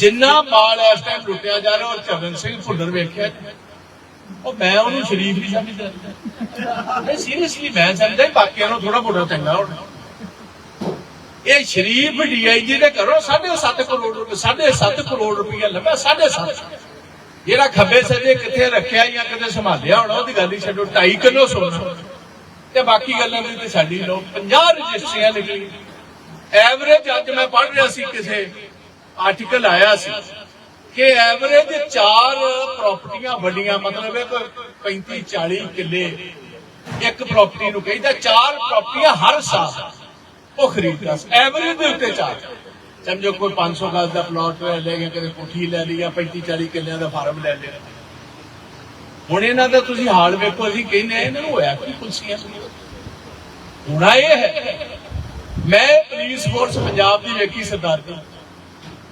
ਜਿੰਨਾ ਮਾਲ ਇਸ ਟਾਈਮ ਲੁੱਟਿਆ ਜਾ ਰਿਹਾ, ਉਹ ਚਰਨ ਸਿੰਘ ਭੁੱਲਰ ਵੇਖਿਆ। ਉਹ ਮੈਂ ਉਹਨੂੰ ਸ਼ਰੀਫ ਨਹੀਂ ਸਮਝਦਾ। ਇਹ ਸੀਰੀਅਸਲੀ ਮੈਂ ਸਮਝਦਾ, ਬਾਕੀਆਂ ਨੂੰ ਥੋੜਾ ਬੋੜਾ ਚੰਗਾ ਹੋਣਾ। ਇਹ ਸ਼ਰੀਫ ਡੀਆਈਜੀ ਦੇ ਘਰੋਂ 7.5 ਕਰੋੜ ਰੁਪਏ 7.5 ਕਰੋੜ ਰੁਪਏ ਲੱਭਿਆ 7.5 ਜਿਹੜਾ ਖੱਬੇ ਸੱਜੇ ਕਿੱਥੇ ਰੱਖਿਆ ਜਾਂ ਕਿਤੇ ਸੰਭਾਲਿਆ ਹੋਣਾ, ਉਹਦੀ ਗੱਲ ਹੀ ਛੱਡੋ 2.5 ਕਿਲੋ ਸੋਨਾ। ਤੇ ਬਾਕੀ ਗੱਲਾਂ ਦੀ ਤੇ ਸਾਡੀ ਲੋ 50 ਰਜਿਸਟਰੀਆਂ ਨਿਕਲੀਆਂ ਐਵਰੇਜ ਅੱਜ ਮੈਂ ਪੜ੍ਹ ਰਿਹਾ ਸੀ ਕਿਸੇ ਆਰਟੀਕਲ ਆਇਆ ਸੀ ਕਿ ਐਵਰੇਜ ਚਾਰ ਪ੍ਰਾਪਰਟੀਆਂ ਵੱਡੀਆਂ, ਮਤਲਬ ਹੈ ਕੋਈ 35 40 ਕਿੱਲੇ ਇੱਕ ਪ੍ਰਾਪਰਟੀ ਨੂੰ ਕਹਿੰਦਾ, ਚਾਰ ਪ੍ਰਾਪਰਟੀਆਂ ਹਰ ਸਾਲ ਉਹ ਖਰੀਦਦਾ ਸੀ। ਐਵਰੇਜ ਦੇ ਉੱਤੇ ਚਾਰ। ਸਮਝੋ ਕੋਈ 500 ਗਜ਼ ਦਾ ਪਲਾਟ ਲੈ ਗਿਆ ਕਦੇ ਕੋਠੀ ਲੈ ਲਈ ਜਾਂ 35 40 ਕਿੱਲਿਆਂ ਦਾ ਫਾਰਮ ਲੈ ਲਿਆ। ਹੁਣ ਇਹਨਾਂ ਦਾ ਤੁਸੀਂ ਹਾਲ ਵੇਖੋ, ਅਸੀਂ ਕਹਿੰਦੇ ਇਹਨਾਂ ਨੂੰ ਹੋਇਆ ਕੀ ਕੁਲਸੀਆਂ ਹੋਣਾ ਇਹ ਹੈ। ਮੈਂ ਪੁਲਿਸ ਫੋਰਸ ਪੰਜਾਬ ਦੀ ਵੇਖੀ ਸਰਦਾਰ ਦੀ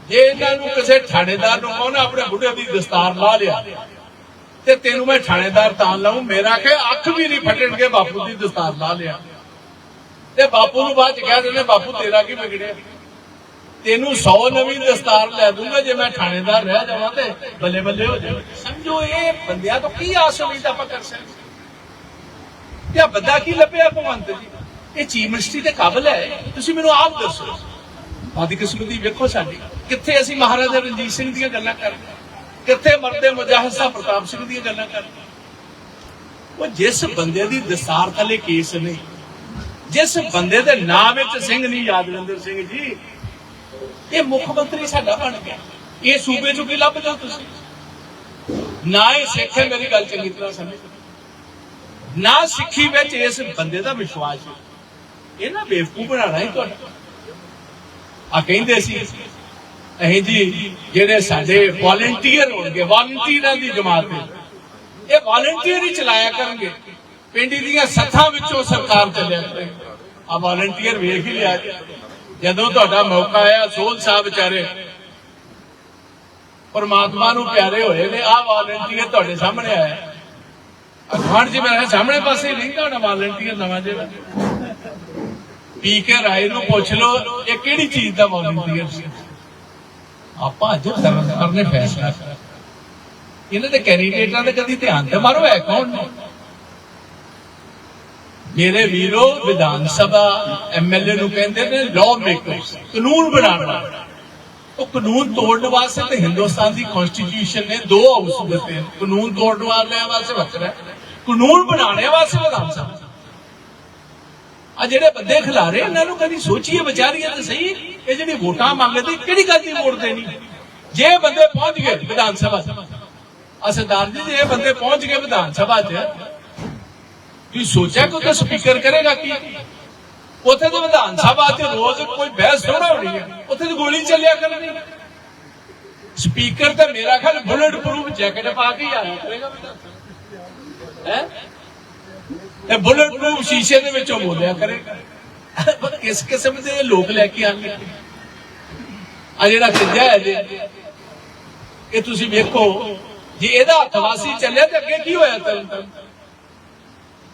ਜੇ ਇਹਨਾਂ ਨੂੰ ਕਿਸੇ ਥਾਣੇਦਾਰ ਨੂੰ ਕਹੋ ਨਾ, ਆਪਣੇ ਬੁੱਢੇ ਦੀ ਦਸਤਾਰ ਲਾ ਲਿਆ, ਤੇ ਤੈਨੂੰ ਮੈਂ ਥਾਣੇਦਾਰ ਤਾਂ ਲਾਉਂ ਮੇਰਾ ਕਿ ਅੱਖ ਵੀ ਨਹੀਂ ਫਟਣਗੇ, ਬਾਪੂ ਦੀ ਦਸਤਾਰ ਲਾ ਲਿਆ। ਤੇ ਬਾਪੂ ਨੂੰ ਬਾਅਦ ਚ ਕਹਿ ਦਿੰਦੇ, ਬਾਪੂ ਤੇਰਾ ਕੀ ਵਿਗੜਿਆ? ਤੈਨੂੰ 100 ਨਵੀਂ ਦਸਤਾਰ ਲੈ ਦੂੰਗਾ, ਜੇ ਮੈਂ ਥਾਣੇਦਾਰ ਰਹਿ ਜਾਵਾਂ ਤੇ ਬੱਲੇ ਬੱਲੇ ਹੋ ਜਾਵੇ। ਸਮਝੋ ਇਹ ਬੰਦਿਆਂ ਤੋਂ ਕੀ ਆਸ ਉਮੀਦ ਆਪਾਂ ਕਰ ਸਕਦੇ? ਕਿਆ ਬੰਦਾ ਕੀ ਲੱਭਿਆ ਭਗਵੰਤ ਜੀ? ਇਹ ਚੀਫ ਮਿਨਿਸਟਰੀ ਦੇ ਕਾਬਲ ਹੈ। ਤੁਸੀਂ ਮੈਨੂੰ ਆਪ ਦੱਸੋ। ਆਦੀ ਵੇਖੋ ਸਾਡੀ। ਕਿੱਥੇ ਅਸੀਂ ਮਹਾਰਾਜਾ ਰਣਜੀਤ ਸਿੰਘ ਦੀਆਂ ਗੱਲਾਂ ਕਰਦੇ ਕਿੱਥੇ ਮਰਦੇ ਮੁਜਾਹਿਦ ਸਾਹਿਬ ਪ੍ਰਤਾਪ ਸਿੰਘ ਦੀਆਂ ਗੱਲਾਂ ਕਰਦੇ ਉਹ ਜਿਸ ਬੰਦੇ ਦੀ ਦਸਤਾਰ ਥੱਲੇ ਕੇਸ ਨਹੀਂ ਜਿਸ ਬੰਦੇ ਦੇ ਨਾਮ ਵਿੱਚ ਸਿੰਘ ਨਹੀਂ ਯਾਦਵਿੰਦਰ ਸਿੰਘ ਜੀ, ਇਹ ਮੁੱਖ ਮੰਤਰੀ ਸਾਡਾ ਬਣ ਗਿਆ। ਇਹ ਸੂਬੇ ਚੋਂ ਕੀ ਲੱਭਦੇ ਹੋ ਤੁਸੀਂ? ਨਾ ਇਹ ਸਿੱਖ ਹੈ, ਮੇਰੀ ਗੱਲ ਚੰਗੀ ਤਰ੍ਹਾਂ ਸਮਝੋ। ਨਾ ਸਿੱਖੀ ਵਿੱਚ ਇਸ ਬੰਦੇ ਦਾ ਵਿਸ਼ਵਾਸ ਹੈ। ਇਹ ਨਾ ਬੇਵਕੂਫ ਬਣਾਣਾ ਹੀ ਤੁਹਾਡਾ। ਆ ਕਹਿੰਦੇ ਸੀ, ਅਸੀਂ ਜੀ ਜਿਹੜੇ ਸਾਡੇ ਵਾਲੰਟੀਅਰ ਹੋਣਗੇ ਵਾਲੰਟੀਅਰਾਂ ਦੀ ਜਮਾਤ ਹੈ। ਇਹ ਵਾਲੰਟੀਅਰ ਹੀ ਚਲਾਇਆ ਕਰਨਗੇ। ਪਿੰਡ ਦੀਆਂ ਸੱਥਾਂ ਵਿੱਚੋਂ ਸਰਕਾਰ ਚੱਲਿਆ ਕਰੇਗੀ ਆ ਵਾਲੰਟੀਅਰ ਵੇਖ ਹੀ ਲਿਆ ਜਦੋਂ ਤੁਹਾਡਾ ਮੌਕਾ ਆਇਆ, ਸੋਲ ਸਾਹਿਬ ਵਿਚਾਰੇ ਪਰਮਾਤਮਾ ਨੂੰ ਪਿਆਰੇ ਹੋਏ ਨੇ ਆ ਵਾਲੰਟੀਅਰ ਤੁਹਾਡੇ ਸਾਹਮਣੇ ਆਇਆ। ਅਖਵਾਨ ਜੀ ਮੇਰੇ ਸਾਹਮਣੇ ਪਾਸੇ ਰਹਿੰਦਾ ਨਾ ਵਾਲੰਟੀਅਰ ਨਵਾਂ ਜਿਹਾ ਪੀ ਕੇ ਰਾਏ ਨੂੰ ਪੁੱਛ ਲਓ, ਇਹ ਕਿਹੜੀ ਚੀਜ਼ ਦਾ ਵਾਲੰਟੀਅਰ ਸੀ ਆਪਾਂ ਅੱਜ ਸਰਕਾਰ ਨੇ ਫੈਸਲਾ ਇਹਨਾਂ ਦੇ ਕੈਂਡੀਡੇਟਾਂ ਦੇ ਕਦੀ ਧਿਆਨ ਤੇ ਮਾਰੋ ਹੈ ਕੌਣ ਨੇ? ਮੇਰੇ ਵੀਰੋ ਵਿਧਾਨ ਸਭਾ ਐਮਐਲਏ ਨੂੰ ਕਹਿੰਦੇ ਨੇ ਲਾਅ ਮੇਕਰ ਕਾਨੂੰਨ ਬਣਾਉਣ ਵਾਲੇ। ਉਹ ਕਾਨੂੰਨ ਤੋੜਨ ਵਾਸਤੇ ਤੇ ਹਿੰਦੁਸਤਾਨ ਦੀ ਕਨਸਟੀਟਿਊਸ਼ਨ ਨੇ ਦੋ ਹਾਊਸ ਦਿੱਤੇ ਕਾਨੂੰਨ ਤੋੜਨ ਵਾਲਿਆਂ ਵਾਸਤੇ ਵੱਖਰਾ ਕਾਨੂੰਨ ਬਣਾਉਣ ਵਾਸਤੇ ਵਿਧਾਨ ਸਭਾ। ਆ ਜਿਹੜੇ ਬੰਦੇ ਖਿਲਾਰੇ, ਇਹਨਾਂ ਨੂੰ ਕਦੀ ਸੋਚੀਏ ਵਿਚਾਰੀਏ ਤੇ ਸਹੀ, ਇਹ ਜਿਹੜੀ ਵੋਟਾਂ ਮੰਗਦੇ, ਕਿਹੜੀ ਗੱਲ ਦੀ ਵੋਟ ਦੇਣੀ? ਜੇ ਬੰਦੇ ਪਹੁੰਚ ਗਏ ਵਿਧਾਨ ਸਭਾ ਆ ਸਰਦਾਰ ਜੀ, ਜੇ ਬੰਦੇ ਪਹੁੰਚ ਗਏ ਵਿਧਾਨ ਸਭਾ 'ਚ, ਤੁਸੀਂ ਸੋਚਿਆ ਕਿ ਉਹਦਾ ਸਪੀਕਰ ਕਰੇਗਾ ਕੀ? ਉੱਥੇ ਤਾਂ ਵਿਧਾਨ ਸਭਾ 'ਚ ਰੋਜ਼ ਕੋਈ ਬਹਿਸ ਥੋੜਾ ਹੋਣੀ ਹੈ। ਉੱਥੇ ਤਾਂ ਗੋਲੀ ਚੱਲਿਆ ਕਰਨੀ। ਸਪੀਕਰ ਤੇ ਮੇਰਾ ਖਿਆਲ ਬੁਲਟ ਪ੍ਰੂਫ ਜੈਕਟ ਪਾ ਕੇ ਹੀ ਆਇਆ ਕਰੇਗਾ ਹੈ? ਇਹ ਬੁਲਟ ਪ੍ਰੂਫ ਸ਼ੀਸ਼ੇ ਦੇ ਵਿੱਚੋਂ ਬੋਲਿਆ ਕਰੇ। ਪਰ ਕਿਸ ਕਿਸਮ ਦੇ ਲੋਕ ਲੈ ਕੇ ਆਣਗੇ ਆ ਜਿਹੜਾ ਖਿੱਜਾ ਹੈ ਜੀ, ਇਹ ਤੁਸੀਂ ਵੇਖੋ, ਜੇ ਇਹਦਾ ਹੱਥਵਾਸੀ ਚੱਲਿਆ ਤੇ ਅੱਗੇ ਕੀ ਹੋਇਆ ਤਰਨ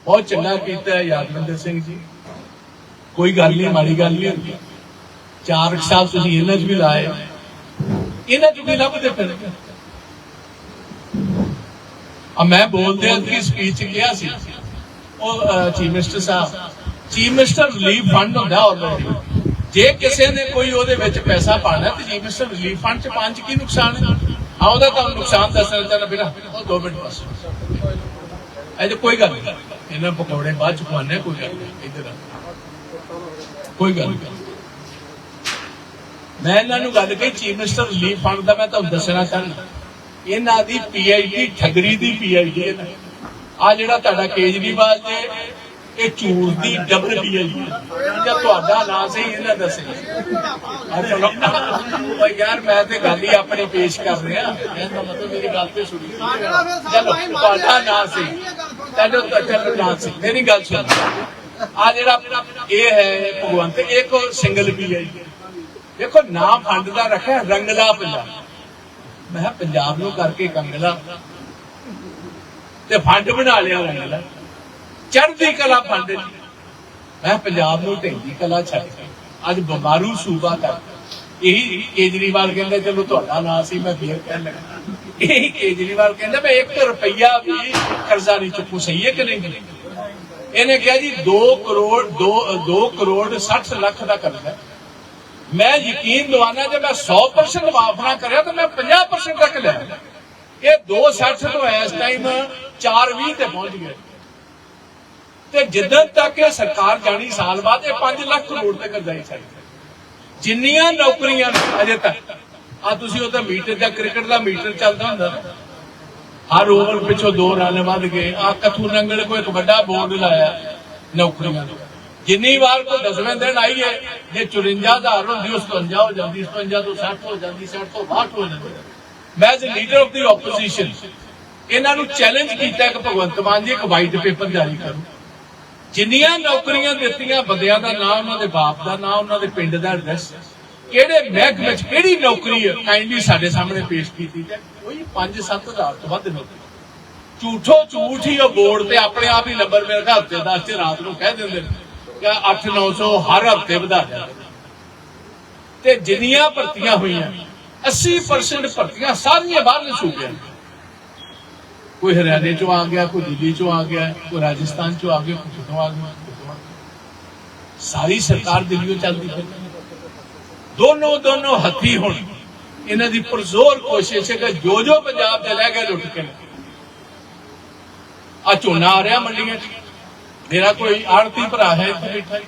ਬਹੁਤ ਚੰਗਾ ਕੀਤਾ ਯਾਦਵਿੰਦਰ ਸਿੰਘ ਜੀ। ਕੋਈ ਗੱਲ ਨਹੀਂ, ਮਾੜੀ ਗੱਲ ਨਹੀਂ ਹੁੰਦੀ। ਚਾਰ ਸਾਹਿਬ ਤੁਸੀਂ ਇਹਨਾਂ 'ਚ ਵੀ ਲਾਏ। ਇਹਨਾਂ 'ਚ ਵੀ ਲੱਭਦੇ ਫਿਰ। ਆ ਮੈਂ ਬੋਲਦੇ ਆਂ ਕਿ ਸਪੀਚ ਕਿਹਾ ਸੀ ਉਹ ਚੀਫ ਮਿਨਿਸਟਰ ਸਾਹਿਬ ਚੀਫ ਮਿਨਿਸਟਰ ਰਿਲੀਫ ਫੰਡ ਹੁੰਦਾ ਆਲਰੇਡੀ ਜੇ ਕਿਸੇ ਨੇ ਕੋਈ ਉਹਦੇ ਵਿੱਚ ਪੈਸਾ ਪਾਣਾ ਤੇ ਚੀਫ ਮਿਨਿਸਟਰ ਰਿਲੀਫ ਫੰਡ 'ਚ ਪੰਜ ਕੀ ਨੁਕਸਾਨ ਹੈ? ਆ ਉਹਦਾ ਤਾਂ ਨੁਕਸਾਨ ਦੱਸਣਾ ਚਾਹਣਾ ਬਿਨਾ, ਉਹ ਦੋ ਮਿੰਟ ਬਸ। ਇਹ ਕੋਈ ਗੱਲ ਨਹੀਂ। ਇਹਨਾਂ ਪਕੌੜੇ ਬਾਅਦ ਚ ਖਵਾਨੇ ਕੋਈ ਗੱਲ ਨਹੀਂ। ਇੱਧਰ ਕੋਈ ਗੱਲ ਨਹੀਂ। ਮੈਂ ਇਹਨਾਂ ਨੂੰ ਗੱਲ ਕਹੀ ਚੀਫ ਮਿਨਿਸਟਰ ਰਿਲੀਫ ਫੰਡ ਦਾ ਮੈਂ ਤੁਹਾਨੂੰ ਦੱਸਣਾ ਚਾਹੁੰਦਾ। ਇਹਨਾਂ ਦੀ ਪੀਆਈਡੀ ਠਗਰੀ ਦੀ ਪੀਆਈਡੀ ਹੈ ਆ ਜਿਹੜਾ ਤੁਹਾਡਾ ਕੇਜਰੀਵਾਲ ਜੇ, ਇਹ ਝੂਠ ਦੀ ਡਬਲ ਪੀਆਈਡੀ ਜਾਂ ਤੁਹਾਡਾ ਨਾਂ ਸਹੀ ਇਹਨਾਂ ਦੱਸੇ ਚਲੋ। ਓਏ ਯਾਰ, ਮੈਂ ਤੇ ਗੱਲ ਹੀ ਆਪਣੀ ਪੇਸ਼ ਕਰ ਰਿਹਾ। ਇਹਦਾ ਮਤਲਬ ਮੇਰੀ ਗੱਲ ਤੇ ਸੁਣੀ। ਚਲੋ, ਤੁਹਾਡਾ ਨਾਂ ਸੀ ਚਲੋ ਚਲੋ ਨਾਂ ਸੀ ਮੇਰੀ ਗੱਲ ਸੁਣ। ਆ ਜਿਹੜਾ ਇਹ ਹੈ ਭਗਵੰਤ ਇੱਕ ਸਿੰਗਲ ਪੀਆਈਡੀ ਦੇਖੋ ਨਾਮ ਫੰਡ ਦਾ ਰੱਖਿਆ ਰੰਗਲਾ ਪੰਜਾਬ। ਮੈਂ ਕਿਹਾ, ਪੰਜਾਬ ਨੂੰ ਕਰਕੇ ਕੰਗਲਾ। ਤੇ ਫੰਡ ਬਣਾ ਲਿਆ ਉਹਨਾਂ ਰੰਗਲਾ ਚੜ੍ਹਦੀ ਕਲਾ ਫੰਡ ਜੀ। ਮੈਂ ਪੰਜਾਬ ਨੂੰ ਢਿੰਗੀ ਕਲਾ ਛੱਡ ਅੱਜ ਬਿਮਾਰੂ ਸੂਬਾ ਕਰ ਇਹੀ ਕੇਜਰੀਵਾਲ ਕਹਿੰਦਾ, ਚਲੋ ਤੁਹਾਡਾ ਨਾਂ ਸੀ, ਮੈਂ ਫੇਰ ਕਹਿ ਲੱਗਾ। ਇਹੀ ਕੇਜਰੀਵਾਲ ਕਹਿੰਦਾ, ਮੈਂ 1 ਰੁਪਈਆ ਵੀ ਕਰਜ਼ਾ ਨਹੀਂ ਚੁੱਕੂ, ਸਹੀ ਹੈ ਕਿ ਨਹੀਂ? ਇਹਨੇ ਕਿਹਾ ਜੀ 2 ਕਰੋੜ 2 2 ਕਰੋੜ 60 ਲੱਖ ਦਾ ਕਰਜ਼ਾ ਮੈਂ ਯਕੀਨ ਦਿਵਾਨਾ ਜੇ ਮੈਂ 100% ਮਾਫ ਨਾ ਕਰਿਆ, ਤਾਂ ਮੈਂ 50% ਤੱਕ ਲਿਆ। ਇਹ 260 ਤੋਂ ਇਸ ਟਾਈਮ 420 ਤੇ ਪਹੁੰਚ ਗਏ। ਤੇ ਜਿੱਦਣ ਤੱਕ ਇਹ ਸਰਕਾਰ ਜਾਣੀ ਸਾਲ ਬਾਅਦ, ਇਹ 5 ਲੱਖ ਕਰੋੜ ਤੱਕ ਕਰਜ਼ਾ ਹੀ ਜਿੰਨੀਆਂ ਨੌਕਰੀਆਂ ਨੇ ਅਜੇ ਤੱਕ, ਆ ਤੁਸੀਂ ਉਹਦਾ ਮੀਟਰ ਦਾ ਕ੍ਰਿਕਟ ਦਾ ਮੀਟਰ ਚੱਲਦਾ ਹੁੰਦਾ ਹਰ ਓਵਰ ਪਿੱਛੋਂ ਦੋ ਰਨ ਵੱਧ ਗਏ, ਆ ਕਥੂ ਨੰਗਲ ਕੋਈ ਇੱਕ ਵੱਡਾ ਬੋਰਡ ਲਾਇਆ ਨੌਕਰੀਆਂ ਦਾ ਜਿੰਨੀ ਵਾਰ ਕੋਈ ਦਸਵੇਂ ਦਿਨ ਆਈ ਹੈ, ਜੇ 54000 ਹੁੰਦੀ ਉਸ ਤੋਂ 57 ਹੋ ਜਾਂਦੀ 57 ਤੋਂ 60 ਹੋ ਜਾਂਦੀ 60 ਤੋਂ 62 ਹੋ ਜਾਂਦੀ। ਮੈਂ as leader of the opposition ਇਹਨਾਂ ਨੂੰ ਚੈਲੰਜ ਕੀਤਾ ਕਿ ਭਗਵੰਤ ਮਾਨ ਜੀ, ਇੱਕ ਵਾਈਟ ਪੇਪਰ ਜਾਰੀ ਕਰੋ ਜਿੰਨੀਆਂ ਨੌਕਰੀਆਂ ਦਿੱਤੀਆਂ, ਬੰਦਿਆਂ ਦਾ ਨਾਮ ਉਹਨਾਂ ਦੇ ਬਾਪ ਦਾ ਨਾਮ ਉਹਨਾਂ ਦੇ ਪਿੰਡ ਦਾ ਐਡਰੈਸ ਕਿਹੜੇ ਮਹਿਕਮੇ 'ਚ ਕਿਹੜੀ ਨੌਕਰੀ ਹੈ ਕਾਈਂਡਲੀ ਸਾਡੇ ਸਾਹਮਣੇ ਪੇਸ਼ ਕੀਤੀ ਜਾਏ ਕੋਈ 5-7 ਹਜ਼ਾਰ ਤੋਂ ਵੱਧ ਨੌਕਰੀ। ਝੂਠੋ ਝੂਠ ਹੀ ਉਹ ਬੋਰਡ ਤੇ ਆਪਣੇ ਆਪ ਹੀ ਨੰਬਰ ਮੇਰੇ ਘਰ ਹਫ਼ਤੇ 10 ਚ ਰਾਤ ਨੂੰ ਕਹਿ ਦਿੰਦੇ ਨੇ ਕਿ 8-900 ਹਰ ਹਫ਼ਤੇ ਵਧਾ ਦਿਆ। ਤੇ ਜਿੰਨੀਆਂ ਭਰਤੀਆਂ ਹੋਈਆਂ 80% ਭਰਤੀਆਂ ਸਾਰੀਆਂ ਬਾਹਰਲੇ ਸੂਬਿਆਂ ਦੀਆਂ। ਕੋਈ ਹਰਿਆਣੇ ਚੋਂ ਆ ਗਿਆ, ਕੋਈ ਦਿੱਲੀ ਚੋਂ ਆ ਗਿਆ, ਕੋਈ ਰਾਜਸਥਾਨ ਚੋਂ ਆ ਗਿਆ, ਕੋਈ ਕਿਤੋਂ ਆ ਗਿਆ? ਸਾਰੀ ਸਰਕਾਰ ਦਿੱਲੀੋਂ ਚੱਲਦੀ ਫਿਰ ਦੋਨੋਂ ਦੋਨੋਂ ਹੱਥੀ ਹੁਣ ਇਹਨਾਂ ਦੀ ਪੁਰਜ਼ੋਰ ਕੋਸ਼ਿਸ਼ ਹੈ ਕਿ ਜੋ ਜੋ ਪੰਜਾਬ ਚ ਲੈ ਗਿਆ ਲੁੱਟ ਕੇ ਆ ਝੋਨਾ ਆ ਰਿਹਾ ਮੰਡੀਆਂ 'ਚ। ਮੇਰਾ ਕੋਈ ਆੜਤੀ ਭਰਾ ਹੈ ਇੱਥੇ ਬੈਠਾ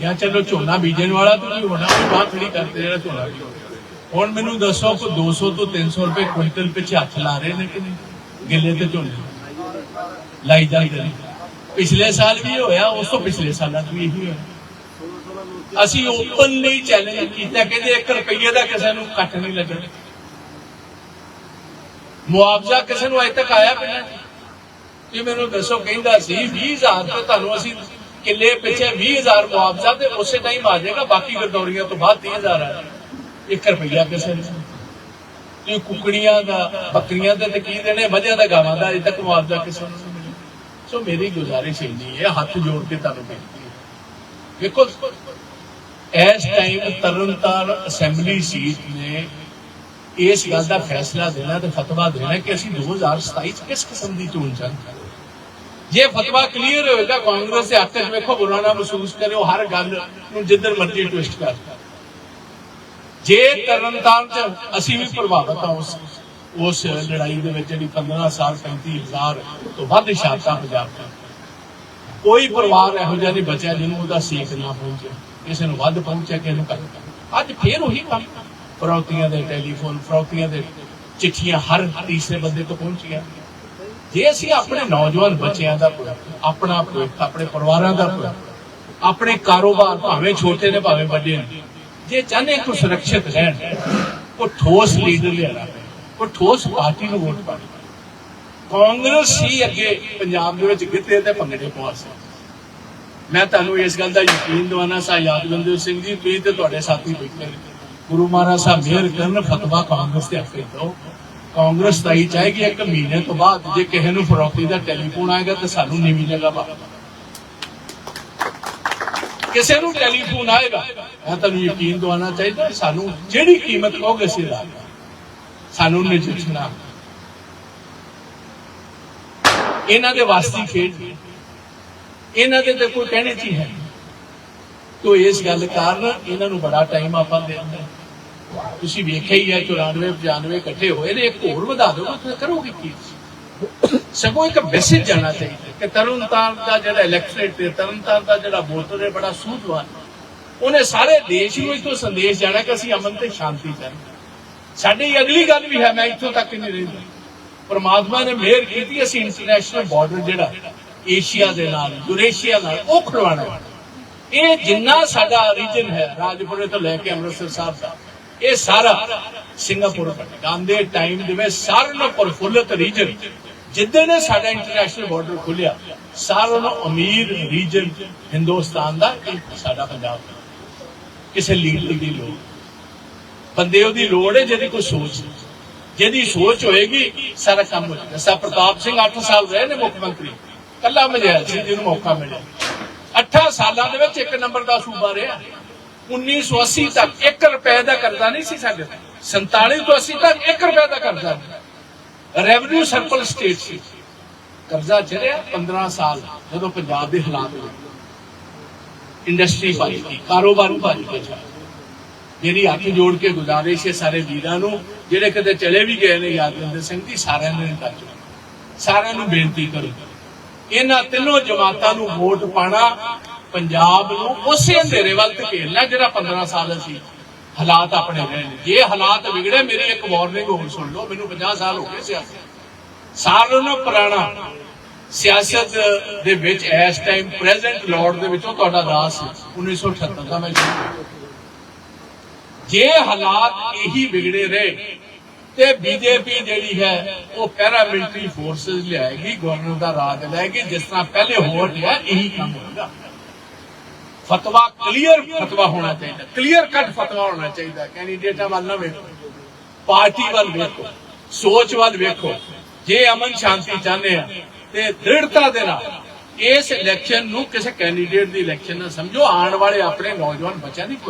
ਜਾਂ ਚਲੋ ਝੋਨਾ ਬੀਜਣ ਵਾਲਾ ਤਾਂ ਕੋਈ ਹੋਣਾ ਕੋਈ ਬਾਤ ਖੜੀ ਕਰਦੇ ਜਿਹੜਾ ਝੋਨਾ ਬੀਜਦਾ। ਹੁਣ ਮੈਨੂੰ ਦੱਸੋ ਕੋ 200 ਤੋਂ 300 ਰੁਪਏ ਕੁਇੰਟਲ ਪਿੱਛੇ ਹੱਥ ਲਾ ਰਹੇ ਨੇ ਕਿ ਨਹੀਂ? ਗਿੱਲੇ ਤੇ ਝੋਨੇ ਲਾਈ ਜਾਂਦੇ ਨੇ ਪਿਛਲੇ ਸਾਲ ਵੀ ਹੋਇਆ, ਉਸ ਤੋਂ ਪਿਛਲੇ ਸਾਲਾਂ 'ਚ ਵੀ ਇਹੀ ਹੋਇਆ। ਅਸੀਂ ਓਪਨਲੀ ਚੈਲੰਜ ਕੀਤਾ ਕਿ 1 ਰੁਪਈਏ ਦਾ ਕਿਸੇ ਨੂੰ ਕੱਟ ਨਹੀਂ ਲੱਗਣਾ। ਮੁਆਵਜ਼ਾ ਕਿਸੇ ਨੂੰ ਅਜੇ ਤੱਕ ਆਇਆ ਪਿੰਡਾਂ ਇਹ ਮੈਨੂੰ ਦੱਸੋ, ਕਹਿੰਦਾ ਸੀ 20000 ਤੋਂ ਤੁਹਾਨੂੰ ਅਸੀਂ ਕਿੱਲੇ ਪਿੱਛੇ 20000 ਮੁਆਵਜ਼ਾ ਤੇ ਉਸੇ ਟਾਈਮ ਆ ਜਾਏਗਾ, ਬਾਕੀ ਗਰਦੌਰੀਆਂ ਤੋਂ ਬਾਅਦ 30000 ਆ 1 ਰੁਪਈਆ ਕਿਸੇ ਨੂੰ ਇਹ ਕੁਕੜੀਆਂ ਦਾ, ਬੱਕਰੀਆਂ ਦਾ ਤੇ ਕੀ ਦੇਣੇ, ਮੱਝਾਂ ਦਾ ਗਾਵਾਂ ਦਾ, ਅਜੇ ਤੱਕ ਮੁਆਵਜ਼ਾ ਕਿਸੇ ਨੂੰ ਨਹੀਂ ਮਿਲਿਆ। ਸੋ ਮੇਰੀ ਗੁਜ਼ਾਰਿਸ਼ ਇੰਨੀ ਹੈ, ਹੱਥ ਜੋੜ ਕੇ ਤੁਹਾਨੂੰ ਬੇਨਤੀ ਹੈ। ਵੇਖੋ ਇਸ ਟਾਈਮ ਤਰਨਤਾਰਨ ਅਸੈਂਬਲੀ ਸੀਟ ਨੇ ਇਸ ਗੱਲ ਦਾ ਫੈਸਲਾ ਦੇਣਾ ਤੇ ਫਤਵਾ ਦੇਣਾ ਕਿ ਅਸੀਂ 2027 ਚ ਕਿਸ ਕਿਸਮ ਦੀ ਚੋਣ ਚਾਹੁੰਦੇ ਜੇ ਫਤਵਾ ਕਲੀਅਰ ਹੋਏਗਾ, ਕਾਂਗਰਸ ਦੇ ਹੱਥ 'ਚ ਵੇਖੋ ਬੁਰਾਨਾ ਮਹਿਸੂਸ ਕਰਿਓ, ਹਰ ਗੱਲ ਨੂੰ ਜਿੱਧਰ ਮਰਜ਼ੀ ਟਵਿਸਟ ਕਰ। ਜੇ ਤਰਨਤਾਰਨ ਚ ਅਸੀਂ ਵੀ ਪ੍ਰਭਾਵਿਤ ਹਾਂ, ਉਸ ਉਸ ਲੜਾਈ ਦੇ ਵਿੱਚ ਜਿਹੜੀ 15 ਸਾਲ 35000 ਤੋਂ ਵੱਧ ਸ਼ਾਖਾ ਪੰਜਾਬ ਦਾ ਕੋਈ ਪਰਿਵਾਰ ਇਹੋ ਜਿਹਾ ਨਹੀਂ ਬਚਿਆ ਜਿਹਨੂੰ ਉਹਦਾ ਸੇਕ ਨਾ ਪਹੁੰਚਿਆ ਕਿਸੇ ਨੂੰ ਵੱਧ ਪਹੁੰਚਿਆ ਕਿਸੇ ਨੂੰ ਘੱਟ ਅੱਜ ਫੇਰ ਉਹੀ ਕੰਮ ਫਰੌਤੀਆਂ ਦੇ ਟੈਲੀਫੋਨ, ਫਰੌਤੀਆਂ ਦੇ ਚਿੱਠੀਆਂ ਹਰ ਤੀਸਰੇ ਬੰਦੇ ਤੋਂ ਪਹੁੰਚੀਆਂ ਜੇ ਅਸੀਂ ਆਪਣੇ ਨੌਜਵਾਨ ਬੱਚਿਆਂ ਦਾ ਆਪਣਾ ਆਪਣੇ ਪਰਿਵਾਰਾਂ ਦਾ ਆਪਣੇ ਕਾਰੋਬਾਰ ਭਾਵੇਂ ਛੋਟੇ ਨੇ, ਭਾਵੇਂ ਵੱਡੇ ਨੇ ਜੇ ਚਾਹਨੇ ਕੋ ਸੁਰੱਖਿਅਤ ਰਹਿਣ ਕੋ ਠੋਸ ਲੀਡਰ ਲਿਆਣਾ ਕੋ ਠੋਸ ਪਾਰਟੀ ਨੂੰ ਵੋਟ ਪਾਣੀ ਕਾਂਗਰਸ ਹੀ ਅੱਗੇ ਪੰਜਾਬ ਦੇ ਵਿੱਚ ਗਿੱਤੇ ਤੇ ਭੰਗੜੇ ਪਵਾ ਸਕਦੀ ਮੈਂ ਤੁਹਾਨੂੰ ਇਸ ਗੱਲ ਦਾ ਯਕੀਨ ਦਿਵਾਨਾ ਸਾ ਯਾਦਵਿੰਦਰ ਸਿੰਘ ਜੀ, ਤੁਸੀਂ ਤੇ ਤੁਹਾਡੇ ਸਾਥੀ ਬੈਠੇ ਗੁਰੂ ਮਹਾਰਾਜ ਸਾਹਿਬ ਮਿਹਰ ਕਰਨ, ਫਤਵਾ ਕਾਂਗਰਸ ਦੇ ਹੱਕੇ ਦਿਓ। ਕਾਂਗਰਸ ਤਾਂ ਹੀ ਚਾਹੇਗੀ ਇੱਕ ਮਹੀਨੇ ਤੋਂ ਬਾਅਦ ਜੇ ਕਿਸੇ ਨੂੰ ਫਰੋਤੀ ਦਾ ਟੈਲੀਫੋਨ ਆਏਗਾ ਤਾਂ ਸਾਨੂੰ ਨਹੀਂ ਮਿਲੇਗਾ ਬਾਬਾ ਕਿਸੇ ਨੂੰ ਟੈਲੀਫੋਨ ਆਏਗਾ। ਮੈਂ ਤੁਹਾਨੂੰ ਯਕੀਨ ਦਿਵਾਨਾ ਚਾਹੀਦਾ, ਸਾਨੂੰ ਜਿਹੜੀ ਕੀਮਤ ਕਹੋਗੇ ਅਸੀਂ ਲਾ ਸਾਨੂੰ ਨਜਿੱਠਣਾ ਇਹਨਾਂ ਦੇ ਵਾਸਤੇ ਖੇਡ ਇਹਨਾਂ ਦੇ ਤੇ ਕੋਈ ਕਹਿਣੇ ਚ ਹੈ ਤੋ ਇਸ ਗੱਲ ਕਾਰਨ ਇਹਨਾਂ ਨੂੰ ਬੜਾ ਟਾਈਮ ਆਪਾਂ ਦੇ ਦਿੰਦੇ ਤੁਸੀਂ ਵੇਖਿਆ ਹੀ ਹੈ 94 95 ਇਕੱਠੇ ਹੋਏ ਨੇ, ਇੱਕ ਹੋਰ ਵਧਾ ਦਿਓ ਕਰੋਗੇ ਕੀ? ਸਗੋਂ ਇੱਕ ਮੈਸੇਜ ਜਾਣਾ ਚਾਹੀਦਾ। ਕਿ ਤਰਨਤਾਰਨ ਦਾ ਜਿਹੜਾ ਇਲੈਕਟ੍ਰੇਟ ਤੇ ਤਰਨਤਾਰਨ ਦਾ ਜਿਹੜਾ ਵੋਟਰ ਹੈ ਬੜਾ ਸੂਝਵਾਨ ਉਹਨੇ ਸਾਰੇ ਦੇਸ਼ ਨੂੰ ਇਥੋਂ ਸੰਦੇਸ਼ ਜਾਣਾ ਕਿ ਅਸੀਂ ਅਮਨ ਤੇ ਸ਼ਾਂਤੀ ਚਾਹੁੰਦੇ ਸਾਡੀ ਅਗਲੀ ਗੱਲ ਵੀ ਹੈ, ਮੈਂ ਇੱਥੋਂ ਤੱਕ ਨਹੀਂ ਰਹਿੰਦਾ। ਪਰਮਾਤਮਾ ਨੇ ਮਿਹਰ ਕੀਤੀ, ਅਸੀਂ ਇੰਟਰਨੈਸ਼ਨਲ ਬਾਰਡਰ ਜਿਹੜਾ ਏਸ਼ੀਆ ਦੇ ਨਾਲ ਯੂਰੇਸ਼ੀਆ ਨਾਲ, ਉਹ ਖੁਲਵਾਣਾ ਇਹ ਜਿੰਨਾ ਸਾਡਾ ਰੀਜਨ ਹੈ, ਰਾਜਪੁਰੇ ਤੋਂ ਲੈ ਕੇ ਅੰਮ੍ਰਿਤਸਰ ਸਾਹਿਬ ਦਾ, ਇਹ ਸਾਰਾ ਸਿੰਗਾਪੁਰ ਤੱਕ ਆਂਦੇ ਟਾਈਮ ਦੇ ਵਿੱਚ ਸਾਰਿਆਂ ਨੂੰ ਪ੍ਰਫੁੱਲਤ ਰੀਜਨ ਜਿੱਦਾਂ ਨੇ ਸਾਡਾ ਇੰਟਰਨੈਸ਼ਨਲ ਬਾਰਡਰ ਖੁੱਲਿਆ, ਸਾਰਿਆਂ ਨੂੰ ਅਮੀਰ ਰੀਜਨ ਹਿੰਦੁਸਤਾਨ ਦਾ ਇਹ ਸਾਡਾ ਪੰਜਾਬ ਕਿਸੇ ਲੀਡਰ ਦੀ ਲੋੜ ਬੰਦੇ ਉਹਦੀ ਲੋੜ ਹੈ ਜਿਹਦੀ ਕੋਈ ਸੋਚ ਜਿਹਦੀ ਸੋਚ ਹੋਏਗੀ, ਸਾਰਾ ਕੰਮ ਹੋ ਜਾਏਗਾ। ਸਾ ਪ੍ਰਤਾਪ ਸਿੰਘ 8 ਸਾਲ ਰਹੇ ਨੇ ਮੁੱਖ ਮੰਤਰੀ। ਕੱਲਾ ਮਜੈਲ ਸਿੰਘ ਜੀ ਮੌਕਾ ਮਿਲਿਆ। 8 ਸਾਲਾਂ ਦੇ ਵਿੱਚ ਇੱਕ ਨੰਬਰ ਦਾ ਸੂਬਾ ਰਿਹਾ। 1980 ਤੱਕ 1 ਰੁਪਏ ਦਾ ਕਰਜ਼ਾ ਨਹੀਂ ਸੀ ਸਾਡੇ 47 ਤੋਂ 80 ਤੱਕ 1 ਰੁਪਏ ਦਾ ਕਰਜ਼ਾ ਨਹੀਂ। ਰੈਵਨਿਊ ਸਰਪਲ ਸਟੇਟ ਸੀ। ਕਰਜ਼ਾ ਚੜਿਆ 15 ਸਾਲ ਜਦੋਂ ਪੰਜਾਬ ਦੇ ਹਾਲਾਤ ਹੋਏ ਇੰਡਸਟਰੀ ਭਾਈ ਕਾਰੋਬਾਰ ਭਾਈ ਗਿਆ। ਮੇਰੀ ਹੱਥ ਜੋੜ ਕੇ ਗੁਜ਼ਾਰਿਸ਼ ਹੈ ਸਾਰੇ ਵੀਰਾਂ ਨੂੰ, ਜਿਹੜੇ ਕਦੇ ਚਲੇ ਵੀ ਗਏ ਨੇ ਯਾਦਵਿੰਦਰ ਸਿੰਘ ਦੀ ਸਾਰਿਆਂ ਨੂੰ ਟੱਚ ਸਾਰਿਆਂ ਨੂੰ ਬੇਨਤੀ ਕਰੋ। ਇਹਨਾਂ ਤਿੰਨੋਂ ਜਮਾਤਾਂ ਨੂੰ ਵੋਟ ਪਾਣਾ ਪੰਜਾਬ ਨੂੰ ਉਸੇ ਅੰਧੇਰੇ ਵੱਲ ਧਕੇਲਣਾ ਜਿਹੜਾ 15 ਸਾਲ ਅਸੀਂ ਹਾਲਾਤ ਆਪਣੇ ਰਹੇ ਜੇ ਹਾਲਾਤ ਵਿਗੜੇ, ਮੇਰੀ ਇੱਕ ਵਾਰਨਿੰਗ ਹੋਰ ਸੁਣ ਲਓ। ਮੈਨੂੰ 50 ਸਾਲ ਹੋ ਗਏ ਸਿਆਸਤ ਸਾਲ ਨੂੰ ਪੁਰਾਣਾ। ਸਿਆਸਤ ਦੇ ਵਿੱਚ ਇਸ ਟਾਈਮ ਪ੍ਰੈਜ਼ੈਂਟ ਲਾਰਡ ਦੇ ਵਿੱਚੋਂ ਤੁਹਾਡਾ ਦਾਸ 1978 ਦਾ ਮੈਂ ਜੇ ਹਾਲਾਤ ਇਹੀ ਵਿਗੜੇ ਰਹੇ, ਤੇ ਬੀਜੇਪੀ ਜਿਹੜੀ ਹੈ, ਉਹ ਪੈਰਾਮਿਲਟਰੀ ਫੋਰਸਸ ਲਿਆਏਗੀ ਗਵਰਨਰ ਦਾ ਰਾਜ ਲੈਗੀ ਜਿਸ ਤਰ੍ਹਾਂ ਪਹਿਲੇ ਹੋਰ ਰਿਹਾ, ਇਹੀ ਕੰਮ ਹੋਏਗਾ ਫਤਵਾ ਕਲੀਅਰ ਫਤਵਾ ਹੋਣਾ ਚਾਹੀਦਾ। ਕਲੀਅਰ ਕੱਟ ਫਤਵਾ ਹੋਣਾ ਚਾਹੀਦਾ। ਕੈਂਡੀਡੇਟਾਂ ਵੱਲ ਨਾ ਵੇਖੋ। ਪਾਰਟੀ ਵੱਲ ਵੇਖੋ। ਸੋਚ ਵੱਲ ਵੇਖੋ। ਜੇ ਅਮਨ ਸ਼ਾਂਤੀ ਚਾਹੁੰਦੇ ਆ ਤੇ ਦ੍ਰਿੜਤਾ ਦੇ ਨਾਲ ਇਸ ਇਲੈਕਸ਼ਨ ਨੂੰ ਕਿਸੇ ਕੈਂਡੀਡੇਟ ਦੀ ਇਲੈਕਸ਼ਨ ਨਾ ਸਮਝੋ। ਆਉਣ ਵਾਲੇ ਆਪਣੇ ਨੌਜਵਾਨ ਬੱਚਿਆਂ ਦੀ ਕੋਈ